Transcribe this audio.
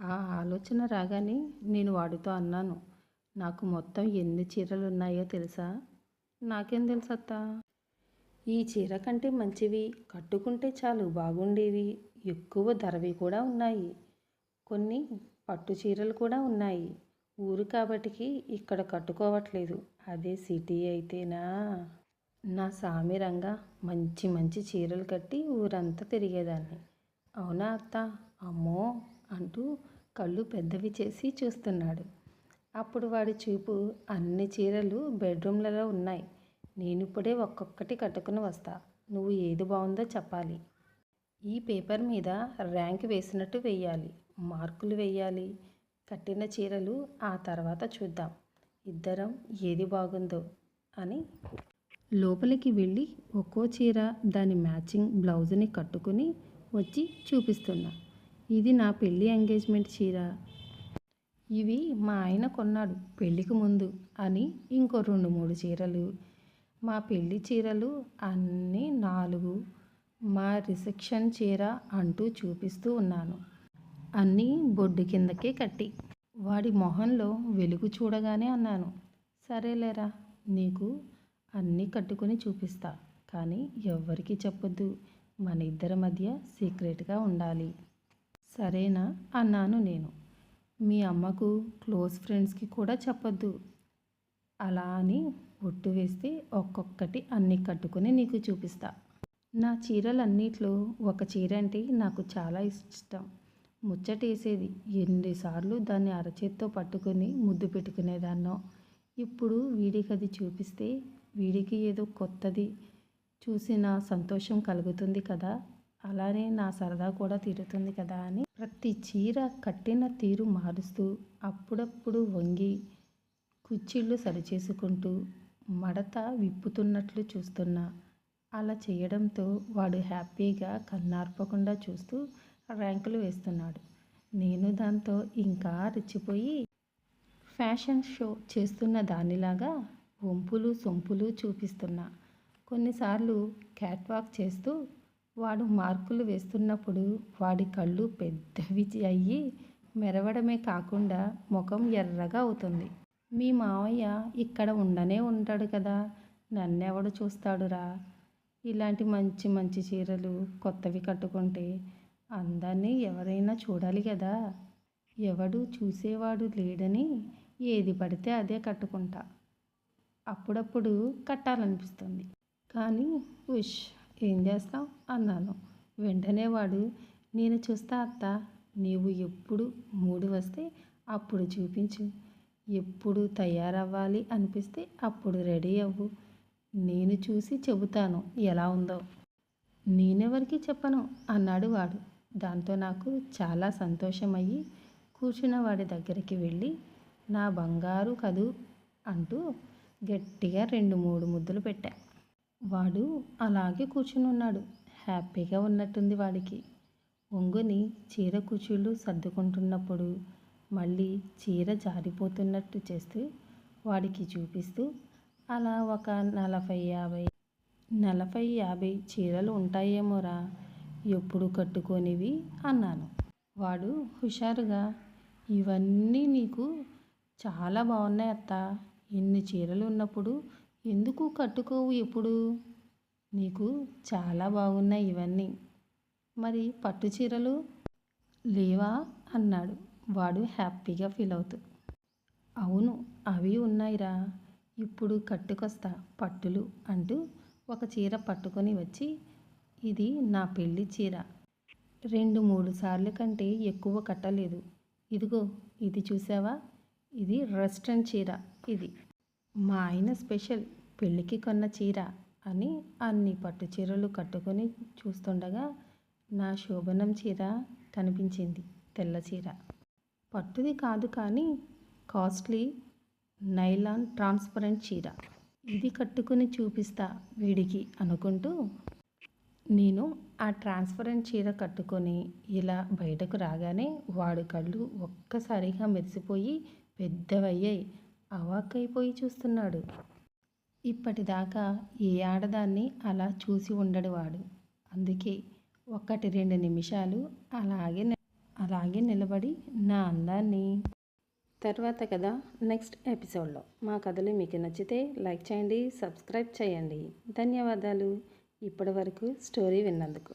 ఆ ఆలోచన రాగానే నేను వాడితో అన్నాను నాకు మొత్తం ఎన్ని చీరలు ఉన్నాయో తెలుసా? నాకేం తెలుసత్తా? ఈ చీర కంటే మంచివి కట్టుకుంటే చాలు బాగుండేవి ఎక్కువ ధరవి కూడా ఉన్నాయి కొన్ని పట్టు చీరలు కూడా ఉన్నాయి ఊరు కాబట్టికి ఇక్కడ కట్టుకోవట్లేదు అదే సిటీ అయితేనా? నా సామిరంగా మంచి మంచి చీరలు కట్టి ఊరంతా తిరిగేదాన్ని. అవునా అత్త? అమ్మో! అంటూ కళ్ళు పెద్దవి చేసి చూస్తున్నాడు. అప్పుడు వాడి చూపు అన్ని చీరలు బెడ్రూమ్లలో ఉన్నాయి. నేను ఇప్పుడే ఒక్కొక్కటి కట్టుకుని వస్తా. నువ్వు ఏది బాగుందో చెప్పాలి. ఈ పేపర్ మీద ర్యాంక్ వేసినట్టు వేయాలి మార్కులు వేయాలి కట్టిన చీరలు ఆ తర్వాత చూద్దాం. ఇద్దరం ఏది బాగుందో అని. లోపలికి వెళ్ళి ఒక్కో చీర దాని మ్యాచింగ్ బ్లౌజ్ని కట్టుకుని వచ్చి చూపిస్తున్నా. ఇది నా పెళ్ళి ఎంగేజ్మెంట్ చీర. ఇవి మా ఆయన కొన్నాడు పెళ్ళికి ముందు అని ఇంకో రెండు మూడు చీరలు. మా పెళ్ళి చీరలు అన్నీ నాలుగు. మా రిసెప్షన్ చీర అంటూ చూపిస్తూ ఉన్నాను. అన్నీ బొడ్డు కిందకే కట్టి. వాడి మొహంలో వెలుగు చూడగానే అన్నాను సరేలేరా నీకు అన్నీ కట్టుకొని చూపిస్తా. కానీ ఎవ్వరికీ చెప్పొద్దు. మన ఇద్దరి మధ్య సీక్రెట్గా ఉండాలి. సరేనా? అన్నాను నేను. మీ అమ్మకు క్లోజ్ ఫ్రెండ్స్కి కూడా చెప్పొద్దు. అలా అని ఒట్టు వేస్తే ఒక్కొక్కటి అన్నీ కట్టుకొని నీకు చూపిస్తా. నా చీరలన్నిట్లో ఒక చీర అంటే నాకు చాలా ఇష్టం. ముచ్చటేసేది. ఎన్నిసార్లు దాన్ని అరచేత్తో పట్టుకొని ముద్దు పెట్టుకునేదాన్నో. ఇప్పుడు వీడికి అది చూపిస్తే వీడికి ఏదో కొత్తది. చూసిన సంతోషం కలుగుతుంది కదా? అలానే నా సరదా కూడా తీరుతుంది కదా అని ప్రతి చీర కట్టిన తీరు మారుస్తూ అప్పుడప్పుడు వంగి కుచ్చిళ్ళు సరిచేసుకుంటూ మడత విప్పుతున్నట్లు చూస్తున్నా అలా చేయడంతో వాడు హ్యాపీగా కన్నార్పకుండా చూస్తూ ర్యాంకులు వేస్తున్నాడు. నేను దాంతో ఇంకా రెచ్చిపోయి ఫ్యాషన్ షో చేస్తున్న దానిలాగా వంపులు సొంపులు చూపిస్తున్నా. కొన్నిసార్లు క్యాట్ వాక్ చేస్తూ వాడు మార్కులు వేస్తున్నప్పుడు వాడి కళ్ళు పెద్దవి అయ్యి మెరవడమే కాకుండా ముఖం ఎర్రగా అవుతుంది. మీ మావయ్య ఇక్కడ ఉండనే ఉంటాడు కదా నన్నెవడు చూస్తాడురా? ఇలాంటి మంచి మంచి చీరలు కొత్తవి కట్టుకుంటే అందరినీ ఎవరైనా చూడాలి కదా. ఎవడు చూసేవాడు లేడని ఏది పడితే అదే కట్టుకుంటా. అప్పుడప్పుడు కట్టాలనిపిస్తుంది. కానీ ఉష్ ఏం చేస్తాం అన్నాను. వెంటనే వాడు నేను చూస్తా అత్త నీవు ఎప్పుడు మూడు వస్తే అప్పుడు చూపించు. ఎప్పుడు తయారవ్వాలి అనిపిస్తే అప్పుడు రెడీ అవ్వు. నేను చూసి చెబుతాను ఎలా ఉందో. నేనెవరికి చెప్పను? అన్నాడు వాడు. దాంతో నాకు చాలా సంతోషమయ్యి కూర్చున్న వాడి దగ్గరికి వెళ్ళి నా బంగారు కదూ అంటూ గట్టిగా రెండు మూడు ముద్దులు పెట్టా. వాడు అలాగే కూర్చుని ఉన్నాడు. హ్యాపీగా ఉన్నట్టుంది వాడికి. ఒంగుని చీర కుచుళ్ళు సర్దుకుంటున్నప్పుడు మళ్ళీ చీర జారిపోతున్నట్టు చేస్తూ వాడికి చూపిస్తూ అలా ఒక నలభై యాభై నలభై యాభై చీరలు ఉంటాయేమోరా ఎప్పుడు కట్టుకోనివి అన్నాను. వాడు హుషారుగా ఇవన్నీ నీకు చాలా బాగున్నాయి అత్త ఇన్ని చీరలు ఉన్నప్పుడు ఎందుకు కట్టుకోవు ఎప్పుడు? నీకు చాలా బాగున్నాయి ఇవన్నీ. మరి పట్టు చీరలు లేవా? అన్నాడు. వాడు హ్యాపీగా ఫీల్ అవుతూ. అవును అవి ఉన్నాయిరా. ఇప్పుడు కట్టుకొస్తా పట్టులు అంటూ ఒక చీర పట్టుకొని వచ్చి ఇది నా పెళ్ళి చీర. రెండు మూడు సార్లు కంటే ఎక్కువ కట్టలేదు. ఇదిగో ఇది చూసావా? ఇది రెస్టారెంట్ చీర ఇది. మా ఆయన స్పెషల్ పెళ్ళికి కొన్న చీర అని అన్ని పట్టు చీరలు కట్టుకొని చూస్తుండగా నా శోభనం చీర కనిపించింది తెల్ల చీర. పట్టుది కాదు కానీ కాస్ట్లీ నైలాన్ ట్రాన్స్పరెంట్ చీర. ఇది కట్టుకుని చూపిస్తా వీడికి అనుకుంటూ నేను ఆ ట్రాన్స్పరెంట్ చీర కట్టుకొని ఇలా బయటకు రాగానే వాడు కళ్ళు ఒక్కసారిగా మెరిసిపోయి పెద్దవయ్యాయి. అవాక్కైపోయి చూస్తున్నాడు. ఇప్పటిదాకా ఏ ఆడదాన్ని అలా చూసి ఉండడువాడు. అందుకే ఒకటి రెండు నిమిషాలు అలాగే అలాగే నిలబడి నా అందాన్ని. తర్వాత కదా నెక్స్ట్ ఎపిసోడ్లో. మా కథలు మీకు నచ్చితే లైక్ చేయండి సబ్స్క్రైబ్ చేయండి. ధన్యవాదాలు. ఇప్పటి వరకు స్టోరీ విన్నందుకు.